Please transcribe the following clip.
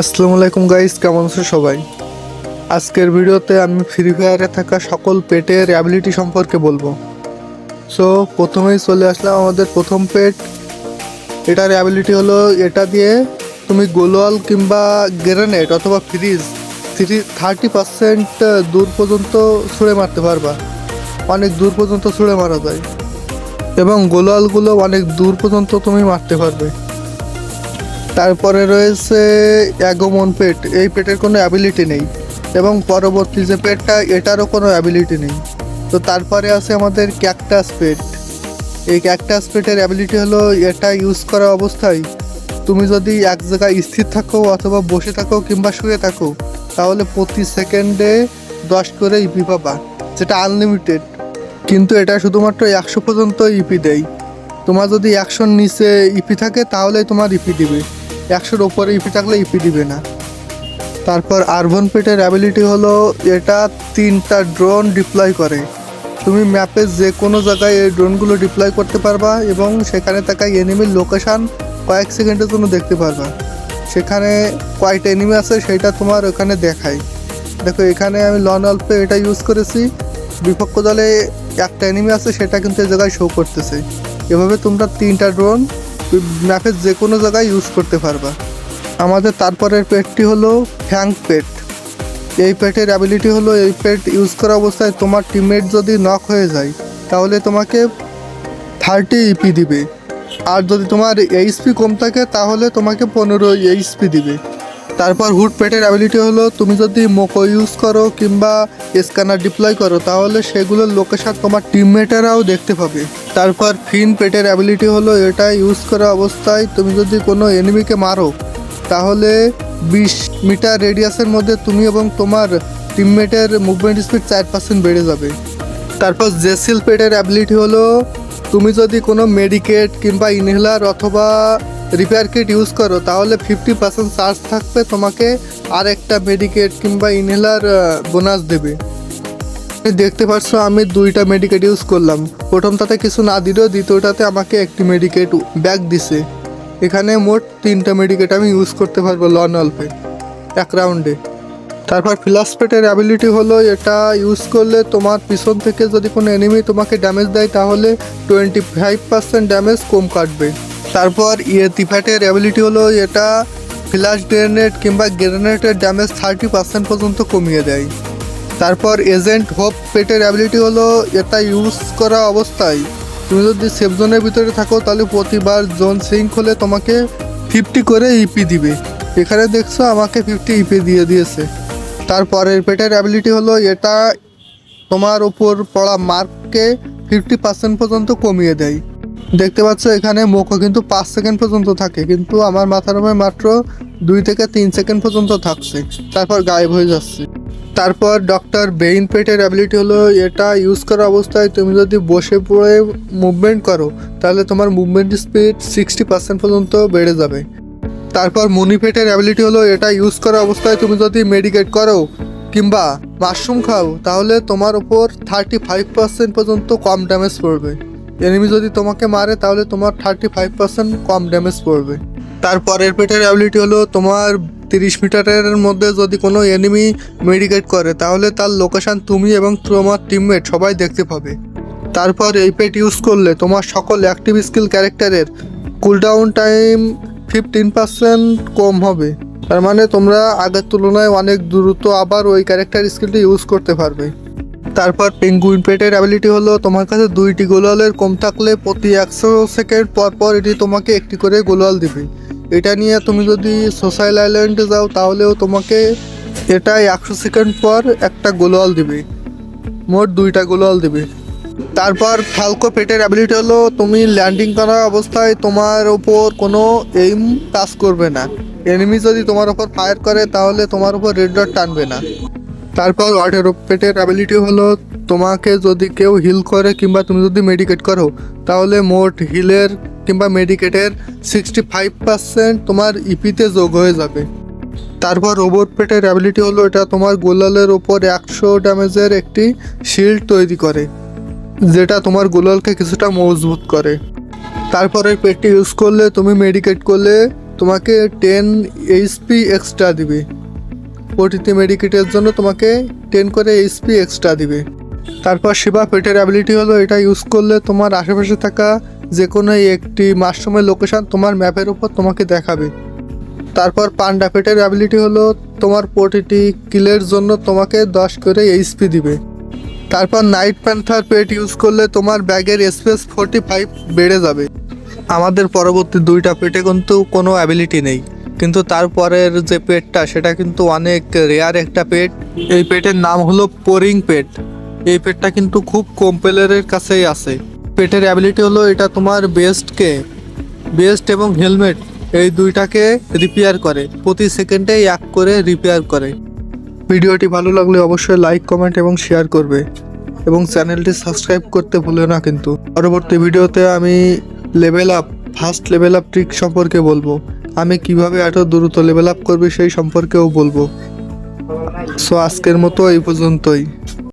আসসালামু আলাইকুম গাইস কেমন আছো সবাই? আজকের ভিডিওতে আমি ফ্রি ফায়ারে থাকা সকল পেটের অ্যাবিলিটি সম্পর্কে বলব। সো প্রথমেই চলে আসলাম আমাদের প্রথম পেট। এটার অ্যাবিলিটি হলো এটা দিয়ে তুমি গোলওয়াল কিংবা গ্রেনেড অথবা ফ্রিজ থ্রি থার্টি পার্সেন্ট দূর পর্যন্ত ছুঁড়ে মারতে পারবা। অনেক দূর পর্যন্ত ছুঁড়ে মারা যায়। এবং গোলওয়ালগুলো অনেক দূর পর্যন্ত তুমি মারতে পারবে। তারপরে রয়েছে অ্যাগোমন পেট। এই পেটের কোনো অ্যাবিলিটি নেই। এবং পরবর্তী যে পেটটা, এটারও কোনো অ্যাবিলিটি নেই। তো তারপরে আছে আমাদের ক্যাকটাস পেট। এই ক্যাকটাস পেটের অ্যাবিলিটি হলো, এটা ইউজ করা অবস্থায় তুমি যদি এক জায়গায় স্থির থাকো অথবা বসে থাকো কিংবা শুয়ে থাকো, তাহলে প্রতি সেকেন্ডে দশ করে ইপি পাবা, যেটা আনলিমিটেড কিন্তু এটা শুধুমাত্র একশো পর্যন্ত ইপি দেয়। তোমার যদি একশোর নিচে ইপি থাকে, তাহলে তোমার ইপি দিবে। একশোর ওপরে ইপি থাকলে ইপি দিবে না। তারপর আরবন পেটের অ্যাবিলিটি হলো এটা তিনটা ড্রোন ডিপ্লয় করে। তুমি ম্যাপে যে কোনো জায়গায় এই ড্রোনগুলো ডিপ্লয় করতে পারবা এবং সেখানে থাকা এনিমির লোকেশান কয়েক সেকেন্ডের জন্য দেখতে পারবা। সেখানে কয়েকটা এনিমি আছে, সেটা তোমার ওখানে দেখায়। দেখো, এখানে আমি লন অল্পে এটা ইউজ করেছি। বিপক্ষ দলে একটা এনিমি আছে, সেটা কিন্তু এই জায়গায় শো করতেছে। এভাবে তোমরা তিনটা ড্রোন ম্যাপের যে কোনো জায়গায় ইউজ করতে পারবা। আমাদের তারপরের পেটটি হলো ফ্যাং পেট এই পেটের অ্যাবিলিটি হলো এই পেট ইউজ করা অবস্থায় তোমার টিমমেট যদি নক হয়ে যায়, তাহলে তোমাকে থার্টি ইপি দিবে। আর যদি তোমার এইচপি কম থাকে, তাহলে তোমাকে পনেরো এইচপি দিবে। তারপর হুড পেটের অ্যাবিলিটি হলো তুমি যদি মোকো ইউজ করো কিংবা স্ক্যানার ডিপ্লয় করো, তাহলে সেগুলোর লোকেশন তোমার টিমমেটেরাও দেখতে পাবে। তারপর ফিন পেটের অ্যাবিলিটি হলো এটা ইউজ করা অবস্থায় তুমি যদি কোনো এনিমিকে মারো, তাহলে বিশ মিটার রেডিয়াসের মধ্যে তুমি এবং তোমার টিমমেটের মুভমেন্ট স্পিড চার পার্সেন্ট বেড়ে যাবে। তারপর জেসিল পেটের অ্যাবিলিটি হলো তুমি যদি কোনো মেডিকেট কিংবা ইনহেলার অথবা রিপেয়ার কিট ইউজ করো, তাহলে ফিফটি পার্সেন্ট চার্জ থাকবে তোমাকে আর একটা মেডিকেট কিংবা ইনহেলার বোনাস দেবে। দেখতে পাচ্ছ, আমি দুইটা মেডিকেট ইউজ করলাম। প্রথমটাতে কিছু না দিলেও দ্বিতীয়টাতে আমাকে একটি মেডিকেট ব্যাগ দিছে। এখানে মোট তিনটা মেডিকেট আমি ইউজ করতে পারব লন অল্পে এক রাউন্ডে তারপর ফিলাসপেটের অ্যাবিলিটি হলো এটা ইউজ করলে তোমার পিছন থেকে যদি কোনো এনিমি তোমাকে ড্যামেজ দেয়, তাহলে টোয়েন্টি ফাইভ পার্সেন্ট ড্যামেজ কম কাটবে। তারপর ইয়েতিফ্যাটের অ্যাবিলিটি হলো এটা ফ্ল্যাশ গ্রেনেড কিংবা গ্রেনেডের ড্যামেজ থার্টি পার্সেন্ট পর্যন্ত কমিয়ে দেয়। তারপর এজেন্ট হোপ পেটের অ্যাবিলিটি হলো এটা ইউজ করা অবস্থায়। তুমি যদি সেফ জোনের ভিতরে থাকো, তাহলে প্রতিবার জোন সিঙ্ক হলে তোমাকে ফিফটি করে ইপি দিবে। এখানে দেখছ আমাকে ফিফটি ইপি দিয়ে দিয়েছে। তারপরের পেটের অ্যাবিলিটি হলো এটা তোমার উপর পড়া মার্ককে ফিফটি পার্সেন্ট পর্যন্ত কমিয়ে দেয়। দেখতে পাচ্ছ এখানে মুখও কিন্তু পাঁচ সেকেন্ড পর্যন্ত থাকে, কিন্তু আমার মাথার উপরে মাত্র দুই থেকে তিন সেকেন্ড পর্যন্ত থাকছে। তারপর গায়েব হয়ে যাচ্ছে। তারপর ডক্টর বেইন পেটের অ্যাবিলিটি হলো এটা ইউজ করা অবস্থায় তুমি যদি বসে পড়ে মুভমেন্ট করো, তাহলে তোমার মুভমেন্ট স্পিড সিক্সটি পার্সেন্ট পর্যন্ত বেড়ে যাবে। তারপর মনিপেটের অ্যাবিলিটি হলো এটা ইউজ করা অবস্থায় তুমি যদি মেডিকেট করো, কিংবা মাশরুম খাও, তাহলে তোমার ওপর থার্টি ফাইভ পার্সেন্ট পর্যন্ত কম ড্যামেজ পড়বে। এনিমি যদি তোমাকে মারে, তাহলে তোমার থার্টি ফাইভ পার্সেন্ট কম ড্যামেজ পড়বে। তারপরের পেটের অ্যাবিলিটি হলো তোমার তিরিশ মিটারের মধ্যে যদি কোনো এনিমি মেডিকেট করে, তাহলে তার লোকেশান তুমি এবং তোমার টিমমেট সবাই দেখতে পাবে। তারপর এই পেট ইউজ করলে তোমার সকল অ্যাক্টিভ স্কিল ক্যারেক্টারের কুলডাউন টাইম ফিফটিন পার্সেন্ট কম হবে। তার মানে তোমরা আগের তুলনায় অনেক দ্রুত আবার ওই ক্যারেক্টার স্কিলটি ইউজ করতে পারবে। তারপর পেঙ্গুইন পেটের অ্যাবিলিটি হলো তোমার কাছে দুইটি গোলালের কম থাকলে প্রতি একশো সেকেন্ড পর পর এটি তোমাকে একটি করে গোলাল দিবে। এটা নিয়ে তুমি যদি সোসাইল আইল্যান্ডে যাও তাহলেও তোমাকে এটা একশো সেকেন্ড পর একটা গোলাল দিবে। মোট দুইটা গোলাল দিবে। তারপর ফ্যালকো পেটের অ্যাবিলিটি হলো, তুমি ল্যান্ডিং করা অবস্থায় তোমার ওপর কোনো এইম কাজ করবে না। এনিমি যদি তোমার ওপর ফায়ার করে, তাহলে তোমার ওপর রেড ডট টানবে না। তারপর ওয়াটার পেটের অ্যাবিলিটি হলো, তোমাকে যদি কেউ হিল করে কিংবা তুমি যদি মেডিকেট করো, তাহলে মোট হিলের কিংবা মেডিকেটের সিক্সটি ফাইভ পার্সেন্ট তোমার ইপিতে যোগ হয়ে যাবে। তারপর রোবট পেটের অ্যাবিলিটি হলো, এটা তোমার গোলালের ওপর একশো ড্যামেজের একটি শিল্ড তৈরি করে। যেটা তোমার গোলালকে কিছুটা মজবুত করে। তারপরে পেটটি ইউজ করলে, তুমি মেডিকেট করলে, তোমাকে টেন এইচপি এক্সট্রা দিবে। প্রতিটি মেডিকেটের জন্য তোমাকে টেন করে এইচপি এক্সট্রা দিবে। তারপর শিবা পেটের অ্যাবিলিটি হলো, এটা ইউজ করলে তোমার আশেপাশে থাকা যে কোনো একটি মাশরুমের লোকেশান তোমার ম্যাপের উপর তোমাকে দেখাবে। তারপর পান্ডা পেটের অ্যাবিলিটি হলো, তোমার প্রতিটি কিলের জন্য তোমাকে দশ করে এইচপি দিবে। তারপর নাইট প্যান্থার পেট ইউজ করলে তোমার ব্যাগের স্পেস ফোর্টি ফাইভ বেড়ে যাবে। আমাদের পরবর্তী দুইটা পেটে কিন্তু কোনো অ্যাবিলিটি নেই। কিন্তু তারপরের যে পেটটা সেটা কিন্তু অনেক রেয়ার একটা পেট এই পেটের নাম হলো পোরিং পেট এই পেটটা কিন্তু খুব কম প্লেয়ারের কাছেই আছে। পেটের অ্যাবিলিটি হলো এটা তোমার বেস্টকে বেস্ট এবং হেলমেট এই দুইটাকে রিপেয়ার করে। প্রতি সেকেন্ডে এক করে রিপেয়ার করে। ভিডিওটি ভালো লাগলে অবশ্যই লাইক, কমেন্ট এবং শেয়ার করবে। এবং চ্যানেলটি সাবস্ক্রাইব করতে ভুলো না কিন্তু। পরবর্তী ভিডিওতে আমি level up first level up trick সম্পর্কে বলব। আমি কীভাবে এত দ্রুত লেভেল আপ করবে সেই সম্পর্কেও বলব। সো আজকের মতো এই পর্যন্তই।